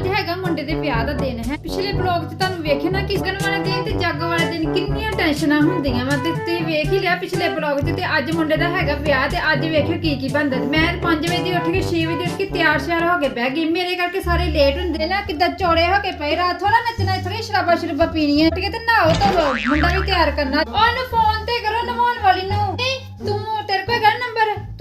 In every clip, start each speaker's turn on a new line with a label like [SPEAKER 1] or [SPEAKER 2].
[SPEAKER 1] ਅੱਜ ਹੈਗਾ ਮੁੰਡੇ ਦੇ ਵਿਆਹ ਦਾ ਦਿਨ ਹੈ। ਪਿਛਲੇ ਬਲੌਗ 'ਚ ਤੁਹਾਨੂੰ ਵੇਖਿਆ ਨਾ ਕਿ ਗਨ ਵਾਲੇ ਦਿਨ ਤੇ ਜੱਗ ਵਾਲੇ ਦਿਨ ਕਿੰਨੀਆਂ ਟੈਨਸ਼ਨਾਂ ਹੁੰਦੀਆਂ ਵਾ ਤੇ ਤੁਸੀਂ ਵੇਖ ਹੀ ਲਿਆ ਪਿਛਲੇ ਬਲੌਗ 'ਚ ਤੇ ਅੱਜ ਮੁੰਡੇ ਦਾ ਹੈਗਾ ਵਿਆਹ ਤੇ ਅੱਜ ਵੇਖਿਓ ਕੀ ਕੀ ਬਣਦਾ। ਮੈਂ 5 ਵਜੇ ਦੀ ਉੱਠ ਕੇ 6 ਵਜੇ ਉੱਠ ਕੇ ਤਿਆਰ ਸ਼ਿਆਰ ਹੋ ਕੇ ਬਹਿ ਗਈ। ਮੇਰੇ ਕਰਕੇ ਸਾਰੇ ਲੇਟ ਹੁੰਦੇ ਨਾ। ਕਿੱਦਾਂ ਚੌੜੇ ਹੋ ਕੇ ਪਏ। ਰਾਤ ਥੋੜਾ ਨੱਚਣਾ ਥੋੜੀ ਸ਼ਰਾਬਾ ਸ਼ਰੂਬਾ ਪੀਣੀ ਹੈ ਤੇ ਨਹਾਓ ਧੋਵੋ। ਮੁੰਡਾ ਵੀ ਤਿਆਰ ਕਰਨਾ। ਉਹਨੂੰ ਫੋਨ ਤੇ ਕਰੋ, ਨਵਾਉਣ ਵਾਲੀ ਨੂੰ।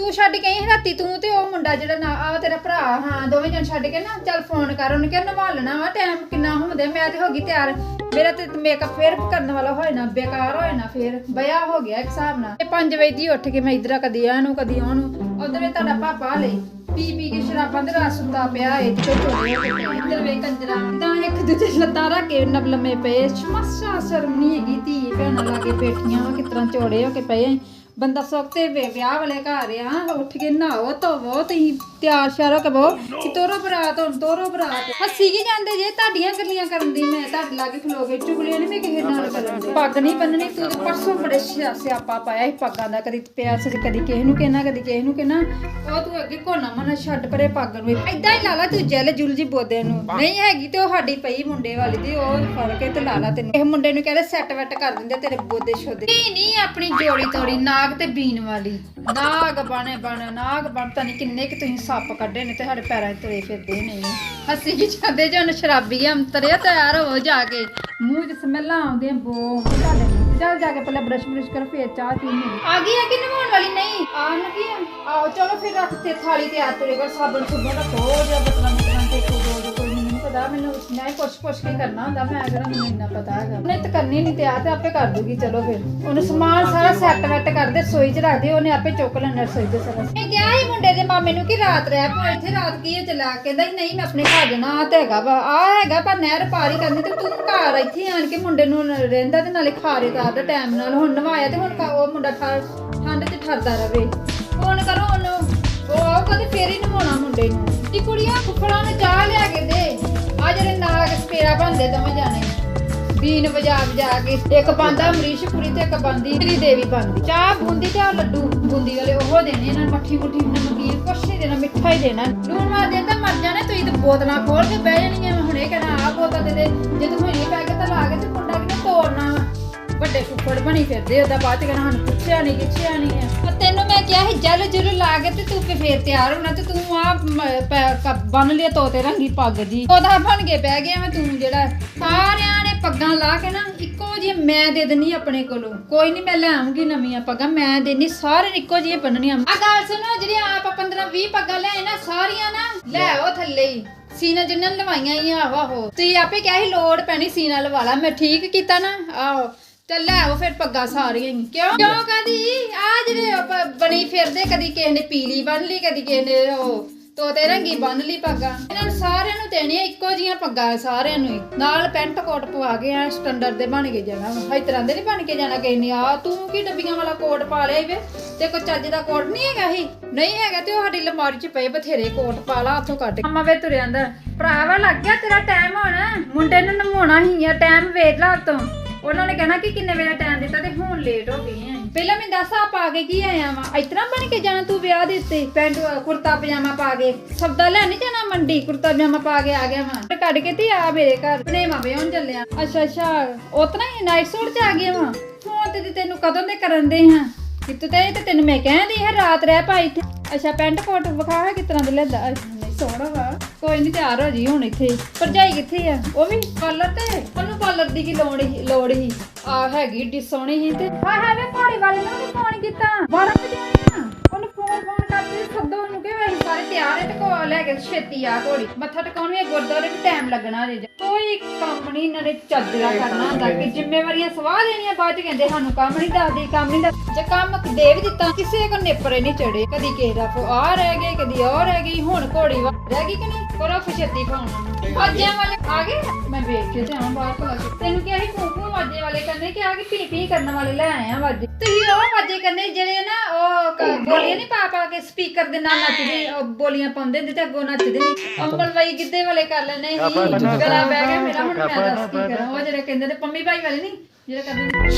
[SPEAKER 1] ਤੂੰ ਛੱਡ ਕੇ ਆਈ ਰਾਤੀ ਤੂੰ ਤੇ ਉਹ ਮੁੰਡਾ ਜਿਹੜਾ ਨਾ ਆ ਤੇਰਾ ਭਰਾ, ਹਾਂ, ਦੋਵੇਂ ਜਣ ਛੱਡ ਕੇ ਨਾ, ਚੱਲ ਫੋਨ ਕਰ, ਉਹਨੂੰ ਕਿਹਾ ਨਵਾ ਲੈਣਾ ਵਾ ਟਾਈਮ ਕਿੰਨਾ ਹੁੰਦੇ, ਮੈਂ ਤੇ ਹੋ ਗਈ ਤਿਆਰ। ਮੇਰਾ ਤੇ ਮੇਕਅਪ ਫੇਰ ਕਰਨ ਵਾਲਾ ਹੋਏ ਨਾ, ਬੇਕਾਰ ਹੋਏ ਨਾ ਫੇਰ ਬਿਆ ਹੋ ਗਿਆ ਇੱਕ ਹਿਸਾਬ ਨਾਲ। 5 ਵਜੇ ਦੀ ਉੱਠ ਕੇ ਮੈਂ ਇਧਰ ਕਦੀ ਇਹਨੂੰ ਕਦੀ ਉਹਨੂੰ, ਉਧਰ ਵੇ ਤੁਹਾਡਾ ਪਾਪਾ ਲਈ ਪੀ ਪੀ ਕੇ ਸ਼ਰਾਬਾਂ ਦੇ ਰਸ ਹੁੰਦਾ ਪਿਆ ਏ ਤੇ ਚੋੜੇ ਇਧਰ ਵੇ ਕੰਜਰਾ, ਤਾਂ ਇੱਕ ਦੂਜੇ ਲੱਤਾਂ ਰੱਖ ਕੇ ਨਬ ਲੰਮੇ ਪਏ, ਸ਼ਮਸਾ ਸ਼ਰਮ ਨਹੀਂ ਹੈਗੀ ਧੀ ਭੈਣਾਂ ਲਾਗੇ ਬੈਠੀਆਂ ਵਾ ਕਿਤਰਾ ਚੋੜੇ ਹੋ ਕੇ ਪਏ ਬੰਦਾ ਸੁੱਤੇ ਵੇ ਵਿਆਹ ਵਾਲੇ ਘਰ ਆ ਉੱਠ ਕੇ ਨਹਾਓ ਧੋਵੋ ਤੁਸੀਂ ਤਿਆਰ ਸ਼ਿਆਰ ਹੋ ਕੇ ਬੋ, ਕਿ ਤੋਰੋ ਬਰਾਤ ਹੁਣ, ਤੋਰੋ ਬਰਾਤ। ਹੱਸੀ ਕੀ ਜਾਂਦੇ ਜੇ? ਤੁਹਾਡੀਆਂ ਗੱਲਾਂ ਕਰਨ ਦੀ ਮੈਂ ਤੁਹਾਡੇ ਲਾਗੇ ਖਲੋ ਕੇ ਚੁਗਲੀਆਂ ਨਹੀਂ ਮੈਂ ਕਿਸੇ ਨਾਲ ਕਰਨ ਦੀ। ਪੱਗ ਨਹੀਂ ਬੰਨਣੀ, ਤੂੰ ਤੇ ਪਰਸੋਂ ਬੜੇ ਸਿਆਪਾ ਪਾਇਆ ਸੀ ਪੱਗਾਂ ਦਾ, ਕਦੀ ਪਿਆ ਸੀ ਕਦੀ ਕਿਸੇ ਨੂੰ ਕਹਿਣਾ, ਕਦੀ ਕਿਸੇ ਨੂੰ ਕਹਿਣਾ। ਉਹ ਤੂੰ ਅੱਗੇ ਕੋਨਾ ਮਨਾ ਛੱਡ ਪਰੇ ਪੱਗ ਨੂੰ। ਐਦਾਂ ਹੀ ਲਾ ਤੂੰ ਜੈਲ ਜੁਲ ਜੀ ਬੋਦੇ ਨੂੰ। ਨਹੀਂ ਹੈਗੀ ਤੇ ਉਹ ਸਾਡੀ ਪਈ ਮੁੰਡੇ ਵਾਲੀ ਦੀ, ਉਹ ਫੜ ਕੇ ਤੇ ਲਾਲਾ ਤੈਨੂੰ। ਇਹ ਮੁੰਡੇ ਨੂੰ ਕਹਿੰਦੇ ਸੈੱਟ ਵੈਟ ਕਰ ਦਿੰਦੇ ਤੇਰੇ ਬੋਦੇ ਸ਼ੋਦੇ। ਨਹੀਂ ਨਹੀਂ ਆਪਣੀ ਜੋੜੀ ਤੋੜੀ, ਨਾਗ ਤੇ ਬੀਨ ਵਾਲੀ। ਨਾਗ ਬਣੇ ਬਣ, ਨਾਗ ਬਣ ਤਾਂ ਨਹੀਂ ਕਿੰਨੇ ਕਿ ਤੁਸੀਂ ਸੱਪ ਕੱਢੇ ਨੇ ਤੇ ਸਾਡੇ ਪੈਰਾਂ 'ਚ ਤੁਰੇ ਫਿਰਦੇ ਨੇ। ਅਸੀਂ ਕੀ ਚਾਹਦੇ ਜਨ ਸ਼ਰਾਬੀ ਅੰਤਰਿਆ ਤਿਆਰ ਹੋ ਜਾ ਕੇ। ਮੂੰਹ 'ਚ ਸਮੈਲਾਂ ਆਉਂਦੀਆਂ ਬੋ। ਚੱਲ ਜਾ ਕੇ ਪਹਿਲਾਂ ਬਰਸ਼ ਬਰਸ਼ ਕਰ ਫੇਰ ਚਾਹ ਪੀਣੀ ਆ। ਗਈ ਆ ਕਿ ਨਵਾਉਣ ਵਾਲੀ? ਨਹੀਂ। ਆ। ਨਕੀ ਆਓ ਚਲੋ ਫਿਰ ਰੱਖ ਤੇ ਥਾਲੀ ਤੇ ਆ ਤੁਰੇ ਕਰ ਸਾਬਣ ਸੁਬਣ ਰੱਖੋ ਜਾਂ ਬਤਲਾ ਪਤਾ ਮੈਨੂੰ ਮੈਂ ਪੁੱਛ ਪੁੱਛ ਕੇ ਕਰਨਾ ਹੁੰਦਾ ਮੈਂ ਅਗਰ ਮੈਨੂੰ ਇੰਨਾ ਪਤਾ ਹੈਗਾ। ਉਹਨੇ ਤਾਂ ਕਰਨੀ ਨਹੀਂ ਤੇ ਆ ਤੇ ਆਪੇ ਕਰ ਦੂਗੀ ਚਲੋ ਫਿਰ। ਉਹਨੂੰ ਸਮਾਨ ਸਾਰਾ ਸੈੱਟ ਵੈਟ ਕਰਦੇ ਰਸੋਈ 'ਚ ਰੱਖਦੇ ਉਹਨੇ ਆਪੇ ਚੁੱਕ ਲੈਣਾ ਰਸੋਈ ਦੇ ਸਾਰਾ। ਮੈਂ ਕਿਹਾ ਸੀ ਮੁੰਡੇ ਦੇ ਮਾਮੇ ਨੂੰ ਕਿ ਰਾਤ ਰਹਿ ਪੋ ਇੱਥੇ ਰਾਤ ਕੀ ਹੈ ਚਲਾ ਕਹਿੰਦਾ ਸੀ, ਨਹੀਂ ਮੈਂ ਆਪਣੇ ਘਰ ਜਾਣਾ ਆ ਤੇ ਹੈਗਾ ਵਾ ਆ ਹੈਗਾ ਪਰ ਨਹਿਰ ਪਾਰੀ ਕਰਨੀ ਤੇ ਤੂੰ ਘਰ ਇੱਥੇ ਆਣ ਕੇ ਮੁੰਡੇ ਨੂੰ ਰਹਿੰਦਾ ਤੇ ਨਾਲੇ ਖਾਰੇ ਦਾ ਟਾਈਮ ਨਾਲ। ਹੁਣ ਨਵਾਇਆ ਤੇ ਹੁਣ ਕ- ਉਹ ਮੁੰਡਾ ਠੰਡ 'ਚ ਠਰਦਾ ਰਵੇ। ਫੋਨ ਕਰੋ ਉਹਨੂੰ ਉਹ ਆਊਗਾ ਤੇ ਫੇਰ ਹੀ ਨਵਾਉਣਾ ਮੁੰਡੇ ਨੂੰ। ਦੀ ਕੁੜੀਆਂ ਫੁੱਫੜਾਂ ਨੂੰ ਚਾਹ ਲਿਆ ਕੇ ਦੇ। ਆ ਜਿਹੜੇ ਨਾਗ ਸਪੇਰਾ ਬੰਦੇ ਦੋਵੇਂ ਜਾਣੇ। ਬੀਨ ਵਜਾ ਵਜਾ ਕੇ ਇੱਕ ਬੰਦਾ ਅਮਰੀਸ਼ ਤੇ ਇੱਕ ਬੰਦੀ ਤੇਰੀ ਦੇਵੀ ਬੰਦੀ ਚਾਹ ਬੂੰਦੀ ਤੇ ਆ ਲੱਡੂ ਬੂੰਦੀ ਵਾਲੇ ਉਹ ਦੇਣੇ, ਇਹਨਾਂ ਨੂੰ ਮੱਠੀ ਮੁੱਠੀ ਨਮਕੀਨ ਕੁਛ ਨਹੀਂ ਦੇਣਾ, ਮਿੱਠਾ ਹੀ ਦੇਣਾ। ਲੂਣ ਮਾਰ ਦੇ ਤਾਂ ਮਰ ਜਾਣੇ, ਤੁਸੀਂ ਤਾਂ ਬੋਤਲਾਂ ਖੋਲ ਕੇ ਬਹਿ ਜਾਣੀਆਂ ਹੁਣ ਇਹ ਕਹਿਣਾ ਆ ਬੋਤਲ ਦੇ ਦੇ, ਜੇ ਤੂੰ ਹੁਣੀ ਪੈ ਕੇ ਤਾਂ ਲਾ ਕੇ ਤੇ ਮੁੰਡਾ ਕਿਨੇ ਤੋੜਨਾ ਵਾ। ਵੱਡੇ ਫੁੱਫੜ ਬਣੀ ਫਿਰਦੇ, ਉਹਦਾ ਬਾਅਦ ਚ ਕਹਿਣਾ ਸਾਨੂੰ ਪੁੱਛਿਆ ਨਹੀਂ ਕਿਛਿਆ ਨਹੀਂ ਹੈ। ਪਰ ਤੈਨੂੰ ਮੈਂ ਕਿਹਾ ਸੀ, ਜਲ ਜੁਲ ਲਾ ਕੇ ਤੇ ਤੂੰ ਫੇਰ ਤਿਆਰ ਹੋਣਾ ਤੇ ਤੂੰ ਆ ਬੰਨ ਲਿਆ ਤੋਤੇ ਰੰਗੀ ਪੱਗ ਜੀ ਉਹਦਾ ਬਣ ਕੇ ਬਹਿ ਗਿਆ ਮੈਂ ਤੂੰ ਜਿਹੜਾ, ਸਾਰਿਆਂ ਨੇ ਪੱਗਾਂ ਲਾ ਕੇ ਨਾ, ਇੱਕੋ ਜਿਹੀ ਮੈਂ ਦੇ ਦਿੰਨੀ ਆਪਣੇ ਕੋਲੋਂ। ਕੋਈ ਨਹੀਂ ਮੈਂ ਲੈ ਆਉਂਗੀ ਨਵੀਆਂ ਪੱਗਾਂ, ਮੈਂ ਦੇਣੀ ਸਾਰੇ ਇੱਕੋ ਜਿਹੀ ਬੰਨਣੀਆਂ। ਆ ਗੱਲ ਸੁਣੋ ਜਿਹੜੀਆਂ ਆਪ 15 20 ਪੱਗਾਂ ਲੈ ਨਾ, ਸਾਰੀਆਂ ਨਾ ਲੈ ਆਓ ਥੱਲੇ ਹੀ। ਸੀਨਾ ਜਿੰਨਾਂ ਨੇ ਲਵਾਈਆਂ ਹੀ ਆਹੋ ਆਹੋ। ਤੁਸੀਂ ਆਪੇ ਕਿਹਾ ਸੀ, ਲੋੜ ਪੈਣੀ ਸੀਨਾ ਲਵਾ ਲਾ। ਮੈਂ ਠੀਕ ਕੀਤਾ ਨਾ, ਆਹੋ। ਤੇ ਲੈ ਆਓ ਫਿਰ ਪੱਗਾਂ ਸਾਰੀਆਂ ਹੀ। ਕਿਉਂ? ਕਿਉਂ ਕਦੀ ਆ ਜਿਹੜੇ ਉਹ ਬਣੀ ਫਿਰਦੇ, ਕਦੀ ਕਿਸੇ ਨੇ ਪੀਲੀ ਬੰਨ ਲਈ, ਕਦੀ ਕਿਸੇ ਨੇ ਉਹ ਤੋਤੇ ਰੰਗੀ ਬੰਨ ਲਈ ਪੱਗਾਂ। ਇਹਨਾਂ ਨੂੰ ਸਾਰਿਆਂ ਨੂੰ ਦੇਣੀਆਂ ਇੱਕੋ ਜੀਆਂ ਪੱਗਾਂ ਸਾਰਿਆਂ ਨੂੰ ਹੀ। ਨਾਲ ਪੈਂਟ ਕੋਟ ਪਵਾ ਕੇ ਆ ਸਟੈਂਡਰਡ ਦੇ ਬਣ ਕੇ ਜਾਣਾ ਵਾ। ਇਸ ਤਰ੍ਹਾਂ ਦੇ ਨਹੀਂ ਬਣ ਕੇ ਜਾਣਾ ਕਿਸੇ ਨੇ। ਆ ਤੂੰ ਕੀ ਡੱਬੀਆਂ ਵਾਲਾ ਕੋਟ ਪਾ ਲਿਆ ਈ ਵੇ? ਤੇ ਕੋਈ ਚੱਜ ਦਾ ਕੋਟ ਨਹੀਂ ਹੈਗਾ ਹੀ ਨਹੀਂ ਹੈਗਾ ਤੇ ਉਹ ਸਾਡੀ ਲਮਾਰੀ 'ਚ ਪਏ ਬਥੇਰੇ ਕੋਟ ਪਾ ਲਾ ਉੱਥੋਂ ਕੱਢ ਕੇ। ਅੰਮਾ ਵੇ ਤੁਰਿਆ ਅੰਦਰ ਭਰਾਵਾ ਲੱਗ ਗਿਆ ਤੇਰਾ ਟਾਈਮ ਹੋਣਾ। ਮੁੰਡੇ ਨੂੰ ਨਮਾਉਣਾ ਹੀ ਆ ਟਾਈਮ ਵੇਖ ਲਾ ਉਤੋਂ ਉਹਨਾਂ ਨੇ ਕਹਿਣਾ ਕਿ ਕਿੰਨੇ ਵੇਲੇ ਟਾਈਮ ਦਿੱਤਾ ਤੇ ਹੁਣ ਲੇਟ ਹੋ ਗਏ ਆ। ਪਹਿਲਾਂ ਮੈਂ ਦੱਸ ਆ ਪਾ ਕੇ ਕੀ ਆਇਆ ਵਾ? ਇਤਨਾ ਬਣ ਕੇ ਜਾਣਾ ਤੂੰ ਵਿਆਹ ਦੇ ਉੱਤੇ? ਪੈਂਟ ਕੁਰਤਾ ਪਜਾਮਾ ਪਾ ਕੇ। ਸਬਦਾ ਲੈਣ ਨਹੀਂ ਜਾਣਾ ਮੰਡੀ? ਕੁਰਤਾ ਪਜਾਮਾ ਪਾ ਕੇ ਆ ਗਿਆ ਵਾ। ਤੇ ਕੱਢ ਕੇ ਤੇ ਆ ਮੇਰੇ ਘਰ। ਬਨੇਵਾ ਵਿਆਹਣ ਚੱਲਿਆ। ਅੱਛਾ ਅੱਛਾ। ਉਤਨਾ ਹੀ ਨਾਈਟ ਸੂਟ ਚ ਆ ਗਿਆ ਵਾ। ਫੋਨ ਤੇ ਤੈਨੂੰ ਕਦੋਂ ਦੇ ਕਰਨ ਦੇ ਹਾਂ ਕਿਤੇ ਤੇ ਤੈਨੂੰ ਮੈਂ ਕਹਿੰਦੀ ਹਾਂ ਰਾਤ ਰਹਿ ਭਾਈ ਇੱਥੇ ਅੱਛਾ, ਪੈਂਟ ਕੋਟ ਵਿਖਾ ਕਿਸ ਤਰ੍ਹਾਂ ਦੇ ਲੈਦਾ? ਸੋਹਣਾ ਵਾ। ਕੋਈ ਨਹੀਂ ਤਿਆਰ ਹੋ ਜੀ ਹੁਣ ਇੱਥੇ। ਭਰਜਾਈ ਕਿੱਥੇ ਆ? ਉਹ ਵੀ ਪਾਰਲਰ ਤੇ? ਉਹਨੂੰ ਪਾਰਲਰ ਦੀ ਕੀ ਲੋੜ ਹੀ ਲੋੜ ਹੀ। ਆ ਹੈਗੀ ਡੀ ਸੋਹਣੀ ਹੀ ਤੇ ਹਾਂ ਹਾਂ ਵੇ ਘੋੜੀ ਵਾਲੇ ਨੂੰ ਉਹਨੇ ਫੋਨ ਕੀਤਾ। 12 ਵਜੇ ਸੱਦੋ ਉਹਨੂੰ ਕਿ ਅਸੀਂ ਸਾਰੇ ਤਿਆਰ ਹੈ ਤੇ ਕੋ ਲੈ ਕੇ ਛੇਤੀ ਆ ਘੋੜੀ ਮੱਥਾ ਟਿਕਾਉਣ ਵੀ ਗੁਰਦੁਆਰੇ ਵੀ ਟਾਈਮ ਲੱਗਣਾ ਜੇ। ਕੋਈ ਕੰਮ ਨਹੀਂ ਇਹਨਾਂ ਨੇ ਚੱਜਰਾ ਕਰਨਾ ਹੁੰਦਾ ਕਿ ਜ਼ਿੰਮੇਵਾਰੀਆਂ ਸਵਾਹ ਦੇਣੀਆਂ ਬਾਅਦ ਚ ਕਹਿੰਦੇ ਸਾਨੂੰ ਕੰਮ ਨਹੀਂ ਦੱਸਦੇ ਕੰਮ ਨਹੀਂ ਦੱਸ ਜੇ ਕੰਮ ਦੇ ਵੀ ਦਿੱਤਾ ਕਿਸੇ ਕੋ ਨੇਪਰੇ ਨਹੀਂ ਚੜੇ। ਕਦੀ ਕਿਸੇ ਦਾ ਫੋ ਆ ਰਹਿ ਗਏ ਕਦੀ ਉਹ ਰਹਿ ਗਈ ਹੁਣ ਘੋੜੀ ਵਾ ਰਹਿ ਗਈ ਕਿ ਨਹੀਂ? ਕਰੋ ਫਛੇਤੀ ਵਾਲੇ ਆ ਗਏ? ਮੈਂ ਵੇਖ ਕੇ ਤੇ ਬਾਹਰ ਤੈਨੂੰ ਕਿਹਾ ਸੀ ਵਾਲੇ ਕਰਨੇ ਕਿ ਪੀ ਪੀ ਕਰਨ ਵਾਲੇ ਲੈ ਆਏ ਆ ਵਾਜੇ। ਤੁਸੀਂ ਉਹ ਵਾਜੇ ਕਰਨੇ ਜਿਹੜੇ ਨਾ ਉਹ ਕ- ਬੋਲੀਆਂ ਨਹੀਂ ਪਾ ਪਾ ਕੇ ਸਪੀਕਰ ਦੇ ਨਾਲ ਨੱਚਦੇ ਉਹ ਬੋਲੀਆਂ ਪਾਉਂਦੇ ਤੇ ਅੱਗੋਂ ਨੱਚਦੇ ਨਹੀਂ ਅੰਬਲ ਬਾਈ ਗਿੱਧੇ ਵਾਲੇ ਕਰ ਲੈਣੇ ਸੀ। ਗਲਾ ਬਹਿ ਗਿਆ ਮੇਰਾ ਹੁਣ ਮੈਂ ਦੱਸ ਕੀ ਕਰਾਂ। ਉਹ ਜਿਹੜੇ ਕਹਿੰਦੇ ਨੇ ਪੰਮੀ ਬਾਈ ਵਾਲੇ ਨਹੀਂ ਜਿਹੜੇ ਕਰਦੇ ਨੇ।